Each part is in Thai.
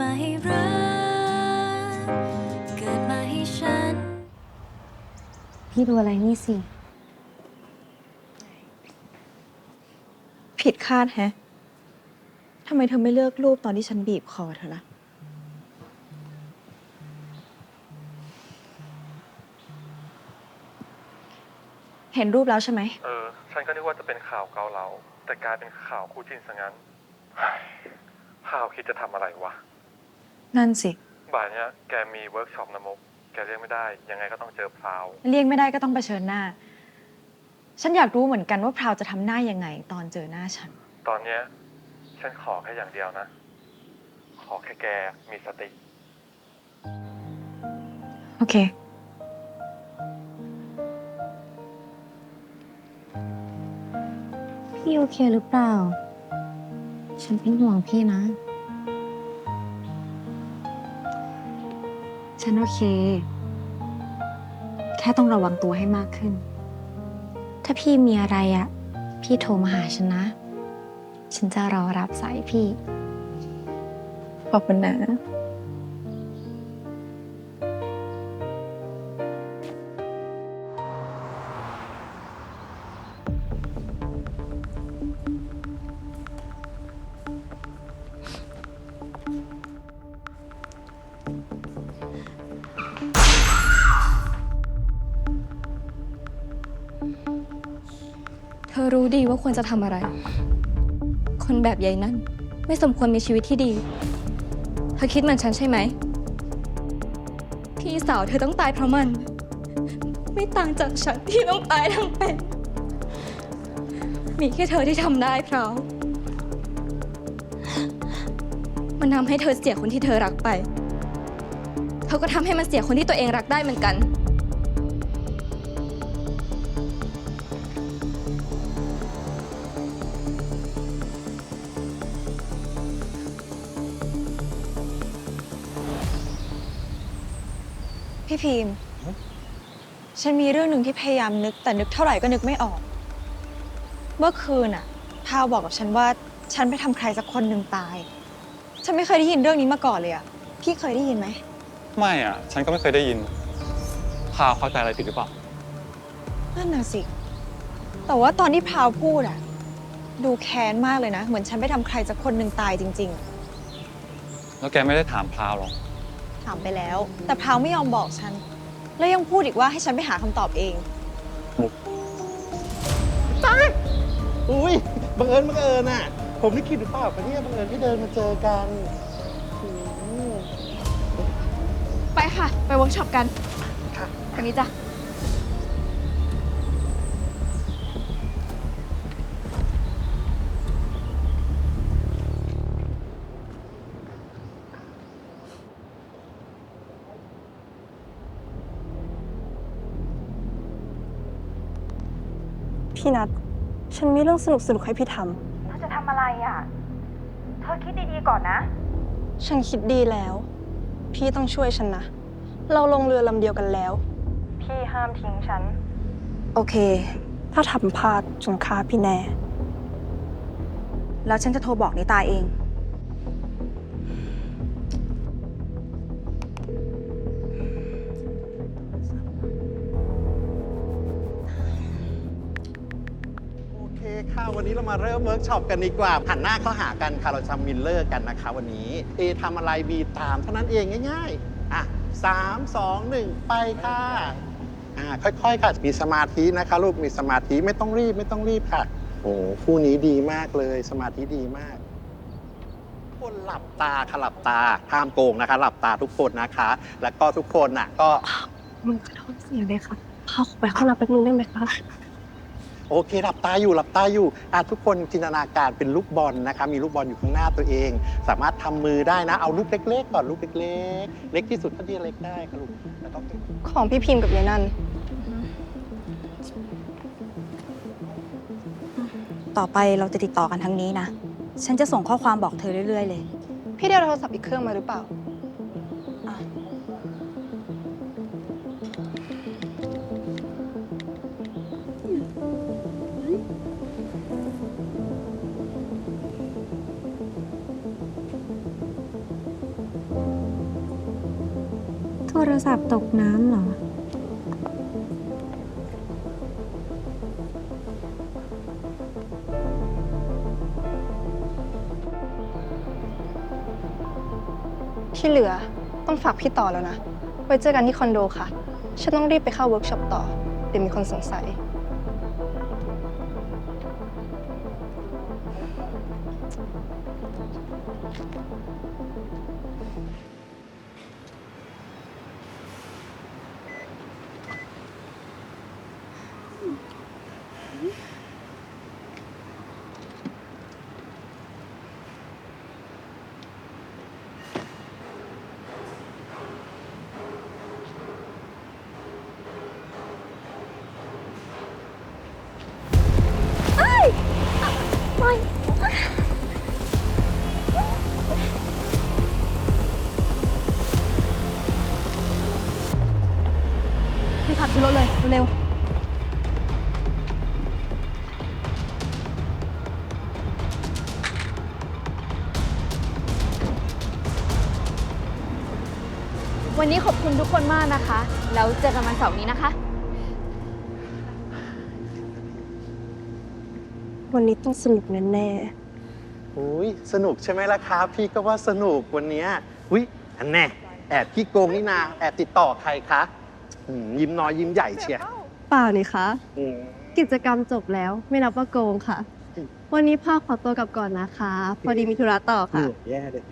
มาให้รัก เกิดมาให้ฉัน พี่ดูอะไรนี่สิ ผิดคาดแฮะ ทำไมเธอไม่เลือกรูปตอนที่ฉันบีบคอเธอล่ะเห็นรูปแล้วใช่ไหม เออ ฉันก็นึกว่าจะเป็นข่าวเกาเหลา แต่กลายเป็นข่าวคู่จิ้นซะงั้นเฮ้ยพาวคิดจะทำอะไรวะ นั่นสิ บ่ายเนี้ยแกมีเวิร์กช็อปนะมุก แกเรียกไม่ได้ ยังไงก็ต้องเจอพราว เลี่ยงไม่ได้ก็ต้องเผชิญหน้า ฉันอยากรู้เหมือนกันว่าพราวจะทำหน้ายังไง ตอนเจอหน้าฉัน ตอนเนี้ยฉันขอแค่อย่างเดียวนะ ขอแค่แกมีสติ โอเค พี่โอเคหรือเปล่า ฉันเป็นห่วงพี่นะ ฉันโอเค แค่ต้องระวังตัวให้มากขึ้น ถ้าพี่มีอะไรอะพี่โทรมาหาฉันนะ ฉันจะรอรับสายพี่ ขอบคุณนะ เธอรู้ดีว่าควรจะทำอะไร คนแบบยายนั่น ไม่สมควรมีชีวิตที่ดี เธอคิดเหมือนฉันใช่ไหม พี่สาวเธอต้องตายเพราะมัน ไม่ต่างจากฉันที่ต้องตายทั้งเป็น มีแค่เธอที่ทำได้เพรามันทำให้เธอเสียคนที่เธอรักไป เธอก็ทำให้มันเสียคนที่ตัวเองรักได้เหมือนกัน พี่พิมพ์ ฉันมีเรื่องหนึ่งที่พยายามนึก แต่นึกเท่าไหร่ก็นึกไม่ออก เมื่อคืนน่ะพาวบอกกับฉันว่าฉันไปทำใครสักคนหนึ่งตาย ฉันไม่เคยได้ยินเรื่องนี้มาก่อนเลยอะพี่เคยได้ยินไหม ไม่อะ ฉันก็ไม่เคยได้ยิน พาวเข้าใจอะไรผิดหรือเปล่า นั่นน่ะสิ แต่ว่าตอนที่พาวพูดอะดูแค้นมากเลยนะ เหมือนฉันไปทำใครสักคนหนึ่งตายจริงแล้วแกไม่ได้ถามพาวหรอกๆ ถามไปแล้ว แต่พาวไม่ยอมบอกฉัน แล้วยังพูดอีกว่าให้ฉันไปหาคำตอบเองอุ้ยบังเอิญบังเอิญอะ ผมนี่คิดหรือเปล่าปะเนี่ยบังเอิญที่เดินมาเจอกันอืมไปค่ะ ไปเวิร์กช็อปกัน ค่ะ ทางนี้จ้ะ พี่นัทฉันมีเรื่องสนุกสนุกๆให้พี่ทเธอจะทำอะไรอะ เธอคิดดีๆก่อนนะำฉันคิดดีแล้ว พี่ต้องช่วยฉันนะ เราลงเรือลำเดียวกันแล้ว พี่ห้ามทิ้งฉัน โอเค ถ้าทำพลาดจนฆ่าพี่แน่ แล้วฉันจะโทรบอกนิตาเอง วันนี้เรามาเริ่มเวิร์กช็อปกันดีกว่าหันหน้าเข้าหากันค่ะเราทำมิลเลอร์กันนะคะ วันนี้ A ทำอะไร B ตามเท่านั้นเองง่ายๆอะสามสองหนึ่งไปค่ะอ่าค่อยๆค่ะมีสมาธินะคะลูกมีสมาธิไม่ต้องรีบไม่ต้องรีบค่ะโอ้คู่นี้ดีมากเลยสมาธิดีมากคนหลับตาค่ะหลับตาห้ามโกงนะคะ หลับตาทุกคนนะคะ แล้วก็ทุกคนน่ะก็มึงจะท้องเสียเลยค่ะพาขอไปข้าน้ำแป๊บนึงได้ไหมคะ โอเคหลับตาอยู่หลับตาอยู่อะทุกคนจินตนาการเป็นลูกบอลนะคะมีลูกบอลอยู่ข้างหน้าตัวเอง สามารถทำมือได้นะ เอาลูกเล็กๆก่อนลูกเล็กๆ เล็กที่สุดเท่าที่เล็กได้ค่ะลูกแล้วก็ ของพี่พิมพ์กับยายนั่น ต่อไปเราจะติดต่อกันทางนี้นะ ฉันจะส่งข้อความบอกเธอเรื่อย ๆ เลย พี่ได้โทรศัพท์อีกเครื่องมาหรือเปล่า โทรศัพท์ตกน้ำเหรอ ที่เหลือต้องฝากพี่ต่อแล้วนะ ไว้เจอกันที่คอนโดค่ะ ฉันต้องรีบไปเข้าเวิร์กช็อปต่อ เดี๋ยวมีคนสงสัยให้ รถเลยเร็ววันนี้ขอบคุณทุกคนมากนะคะ แล้วเจอกันวันเสาร์นี้นะคะ วันนี้ต้องสนุกแน่อุ้ยสนุกใช่ไหมล่ะครับ พี่ก็ว่าสนุกวันเนี้ยอุ้ยอันแน่แอบขี้โกงนี่นาแอบติดต่อใครคะ อืมยิ้มน้อยยิ้มใหญ่เชียร์เปล่านี่คะ อืม กิจกรรมจบแล้วไม่นับว่าโกงค่ะวันนี้พ่อขอตัวกลับก่อนนะคะ พอดีมีธุระต่อเหนื่ค่ะอยแย่เลย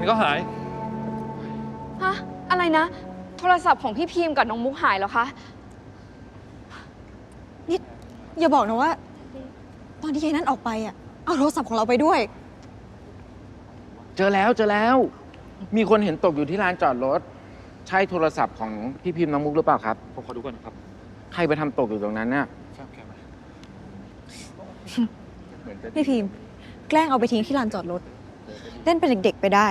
ฉันก็หาย ฮะ อะไรนะ โทรศัพท์ของพี่พิมพ์กับน้องมุกหายเหรอคะอย่าบอกนะว่า ตอนที่ยายนั่นออกไปอะ เอาโทรศัพท์ของเราไปด้วย เจอแล้วเจอแล้ว มีคนเห็นตกอยู่ที่ลานจอดรถ ใช่โทรศัพท์ของพี่พิมพ์น้องมุกหรือเปล่าครับ ผมขอดูก่อนนะครับ ใครไปทำตกอยู่ตรงนั้นน่ะแค่แค่ไหมเหมือนจะพี่พิมพ์แกล้งเอาไปทิ้งที่ลานจอดรถ เล่นเป็นเด็กๆไปได้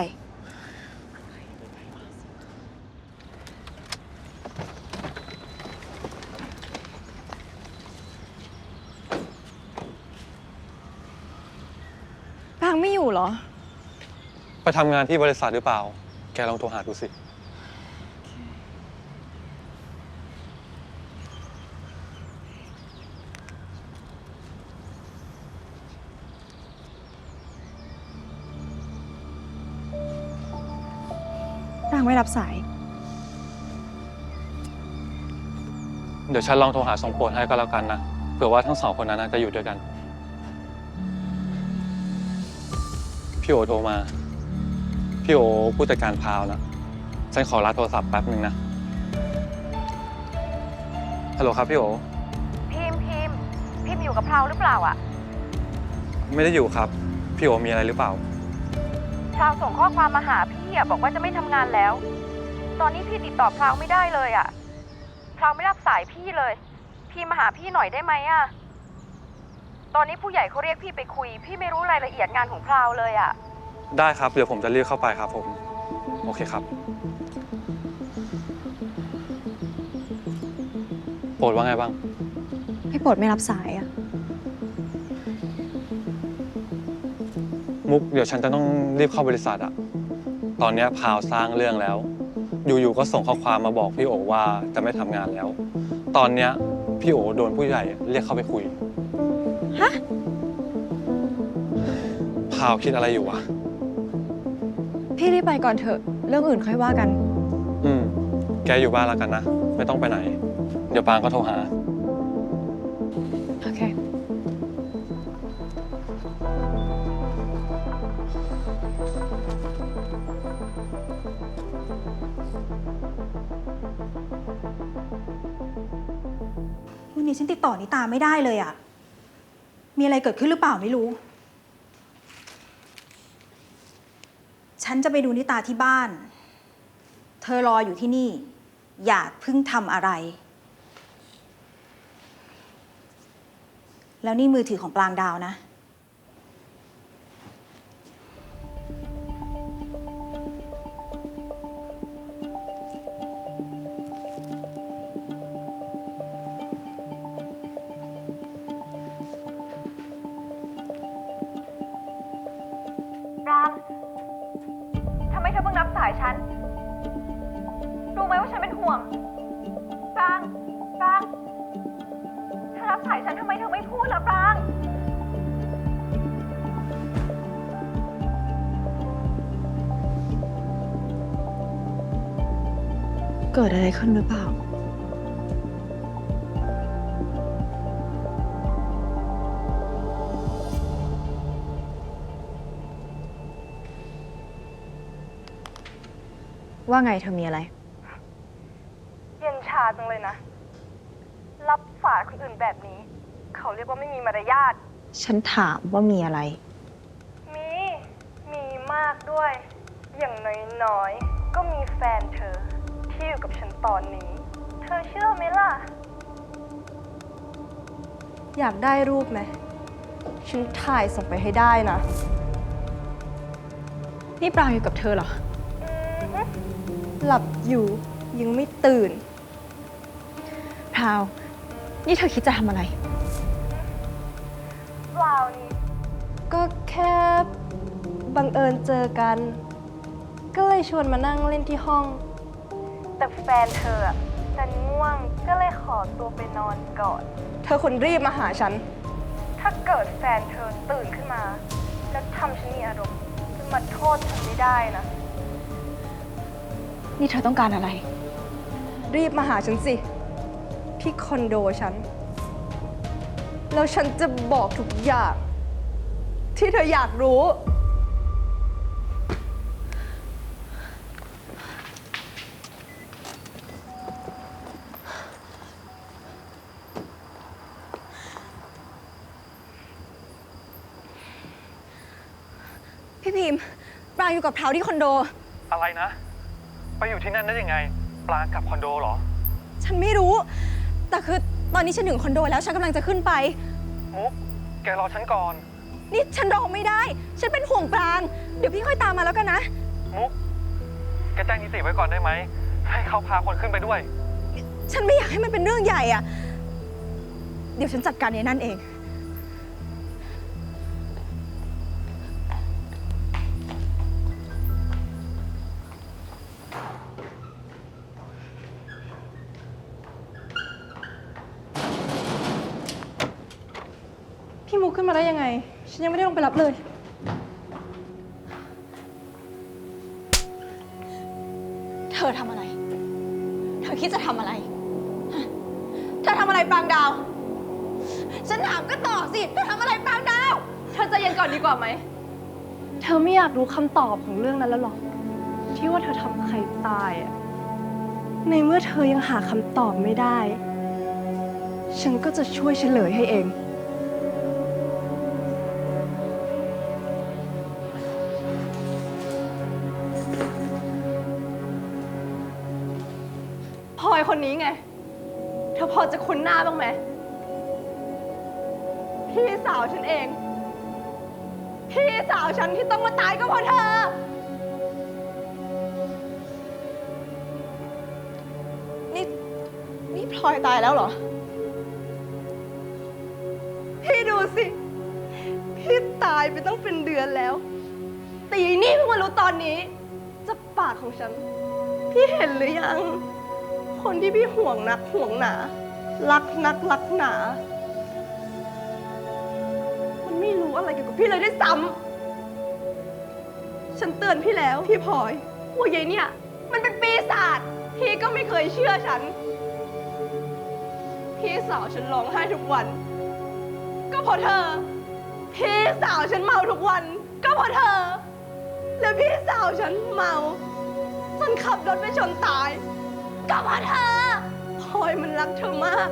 ปางไม่อยู่เหรอ ไปทำงานที่บริษัทหรือเปล่า แกลองโทรหาดูสิ รับสาย เดี๋ยวฉันลองโทรหาสองโปรดให้ก็แล้วกันนะเผื่อว่าทั้งสองคนนั้นนะจะอยู่ด้วยกัน พี่โอโทรมา พี่โอผู้จัดการพาวนะ ฉันขอรับโทรศัพท์แป๊บหนึ่งนะ ฮัลโหลครับพี่โอ พิมพิมพิมอยู่กับเราหรือเปล่าอะไม่ได้อยู่ครับ พี่โอมีอะไรหรือเปล่า พราวส่งข้อความมาหาพี่อะบอกว่าจะไม่ทำงานแล้ว ตอนนี้พี่ติดต่อพราวไม่ได้เลยอะพราวไม่รับสายพี่เลย พี่มาหาพี่หน่อยได้ไหมอะตอนนี้ผู้ใหญ่เขาเรียกพี่ไปคุย พี่ไม่รู้รายละเอียดงานของพราวเลยอะได้ครับ เดี๋ยวผมจะรีบเข้าไปครับผม โอเคครับ โปรดว่าไงบ้าง พี่โปรดไม่รับสาย มุกเดี๋ยวฉันจะต้องรีบเข้าบริษัทอะตอนเนี้ยพาวสร้างเรื่องแล้ว อยู่ๆก็ส่งข้อความมาบอกพี่โอว่าจะไม่ทำงานแล้ว ตอนเนี้ยพี่โอโดนผู้ใหญ่เรียกเข้าไปคุย ฮะ พาวคิดอะไรอยู่วะ พี่รีบไปก่อนเถอะ เรื่องอื่นค่อยว่ากัน อืม แกอยู่บ้านแล้วกันนะ ไม่ต้องไปไหน เดี๋ยวปางก็โทรหา ต่อนิตาไม่ได้เลยอะมีอะไรเกิดขึ้นหรือเปล่าไม่รู้ ฉันจะไปดูนิตาที่บ้าน เธอรออยู่ที่นี่ อย่าเพิ่งทำอะไร แล้วนี่มือถือของปลางดาวนะ ฉันเป็นห่วงปรางปรางเธอรับสายฉันทำไมเธอไม่พูดล่ะปราง เกิดอะไรขึ้นหรือเปล่า ว่าไงเธอมีอะไร เย็นชาจังเลยนะ รับสายคนอื่น แบบนี้ เขาเรียกว่าไม่มีมารยาท ฉันถามว่ามีอะไร มี มีมากด้วย อย่างน้อยๆ ก็มีแฟนเธอ ที่อยู่กับฉันตอนนี้ เธอเชื่อไหมล่ะ อยากได้รูปไหม ฉันถ่ายส่งไปให้ได้นะ นี่ปรางอยู่กับเธอเหรอ หลับอยู่ยังไม่ตื่น พราว นี่เธอคิดจะทำอะไร เปล่านี่ ก็แค่บังเอิญเจอกัน ก็เลยชวนมานั่งเล่นที่ห้อง แต่แฟนเธออะดันง่วงก็เลยขอตัวไปนอนก่อน เธอคนรีบมาหาฉัน ถ้าเกิดแฟนเธอตื่นขึ้นมา แล้วทำฉันมีอารมณ์จะมาโทษฉันไม่ได้นะ นี่เธอต้องการอะไร รีบมาหาฉันสิ ที่คอนโดฉัน แล้วฉันจะบอกทุกอย่าง ที่เธออยากรู้ พี่พิมพ์ปรางอยู่กับพราวที่คอนโด อะไรนะ ไปอยู่ที่นั่นได้ยังไง ปลากลับคอนโดเหรอ ฉันไม่รู้ แต่คือตอนนี้ฉันถึงคอนโดแล้วฉันกำลังจะขึ้นไป มุก แกรอฉันก่อน นี่ฉันรอไม่ได้ ฉันเป็นห่วงปราง เดี๋ยวพี่ค่อยตามมาแล้วกันนะ มุก แกแจ้งนิติไว้ก่อนได้ไหม ให้เขาพาคนขึ้นไปด้วย ฉันไม่อยากให้มันเป็นเรื่องใหญ่อะเดี๋ยวฉันจัดการในนั่นเอง ยังไง ฉันยังไม่ได้ลงไปรับเลย เธอทำอะไร เธอคิดจะทำอะไรฮะเธอทำอะไรปรางดาว ฉันถามก็ตอบสิ เธอทำอะไรปรางดาว เธอใจเย็นก่อนดีกว่าไหม เธอไม่อยากรู้คำตอบของเรื่องนั้นแล้วหรอ ที่ว่าเธอทำใครตายอะในเมื่อเธอยังหาคำตอบไม่ได้ ฉันก็จะช่วยเฉลยให้เอง นนี้ไง เธอพอจะคุ้นหน้าบ้างไหม พี่สาวฉันเอง พี่สาวฉันที่ต้องมาตายก็เพราะเธอ นี่ นี่พลอยตายแล้วเหรอ พี่ดูสิ พี่ตายไปต้องเป็นเดือนแล้วแต่ยายนี่เพิ่งมารู้ตอนนี้จากปากของฉัน พี่เห็นหรือยัง คนที่พี่ห่วงนักห่วงหนา รักนักรักหนา มันไม่รู้อะไรเกี่ยวกับพี่เลยด้วยซ้ำฉันเตือนพี่แล้ว พี่พลอยว่ายายเนี่ย มันเป็นปีศาจพี่ก็ไม่เคยเชื่อฉัน พี่สาวฉันร้องไห้ทุกวัน ก็เพราะเธอ พี่สาวฉันเมาทุกวัน ก็เพราะเธอ แล้วพี่สาวฉันเมาจนขับรถไปชนตาย ก็เพราะเธอพลอยมันรักเธอมาก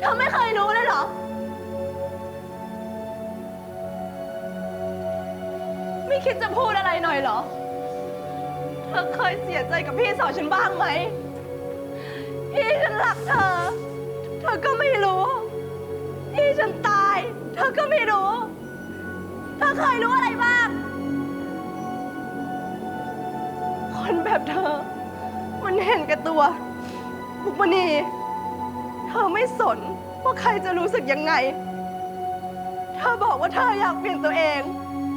เธอไม่เคยรู้เลยเหรอ ไม่คิดจะพูดอะไรหน่อยเหรอ เธอเคยเสียใจกับพี่สาวฉันบ้างไหม พี่ฉันรักเธอ เธอก็ไม่รู้ พี่ฉันตาย เธอก็ไม่รู้ เธอเคยรู้อะไรบ้าง คนแบบเธอ มันเห็นแก่ตัว บุกมณีเธอไม่สนว่าใครจะรู้สึกยังไง เธอบอกว่าเธออยากเปลี่ยนตัวเอง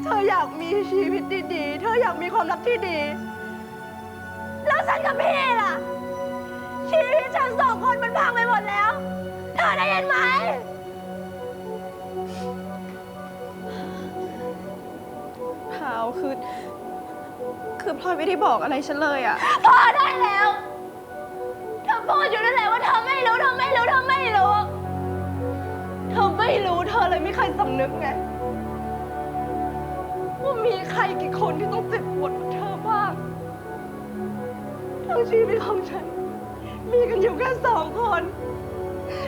เธออยากมีชีวิตดีๆ เธออยากมีความรักที่ดี แล้วฉันกับพี่ล่ะ ชีวิตฉันสองคนมันพังไปหมดแล้ว เธอได้ยินไหม พาวคือ คือพลอยไม่ได้บอกอะไรฉันเลยอะพอได้แล้วเธอพูดอยู่นั่นแหละว่าเธอไม่รู้เธอไม่รู้เธอไม่รู้เธอไม่รู้เธอเลยไม่เคยสำนึกไงว่ามีใครกี่คนที่ต้องเจ็บปวดกับเธอบ้างทั้งชีวิตของฉัน มีกันอยู่แค่สองคน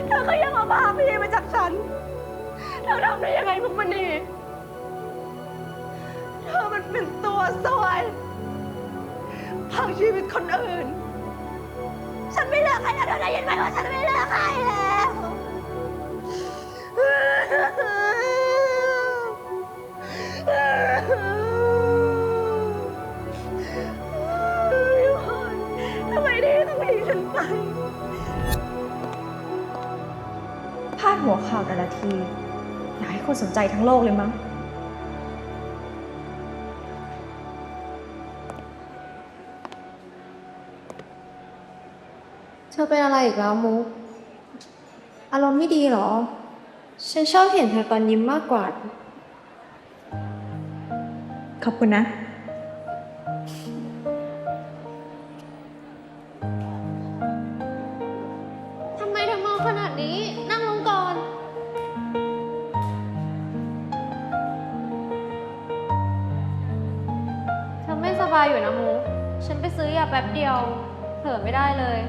เธอก็ยังเอาพาพี่มาจากฉัน เธอทำได้ยังไงพวกมันนี่เธอมันเป็นตัวสวย พังชีวิตคนอื่น ฉันไม่เลือกใครแล้วเธอได้ยินไหมว่าฉันไม่เลือกใครแล้วพี่พรทำไมดีต้องทิ้งฉันไป พาดหัวข่าวแต่ละที อยากให้คนสนใจทั้งโลกเลยมั้ง อเป็นอะไรอีกแล้วมุก อารมณ์ไม่ดีเหรอ ฉันชอบเห็นเธอตอนยิ้มมากกว่า ขอบคุณนะ ทำไมเธอมองขนาดนี้ นั่งลงก่อน เธอไม่สบายอยู่นะมุก ฉันไปซื้อยาแป๊บเดียว เผลอไม่ได้เลย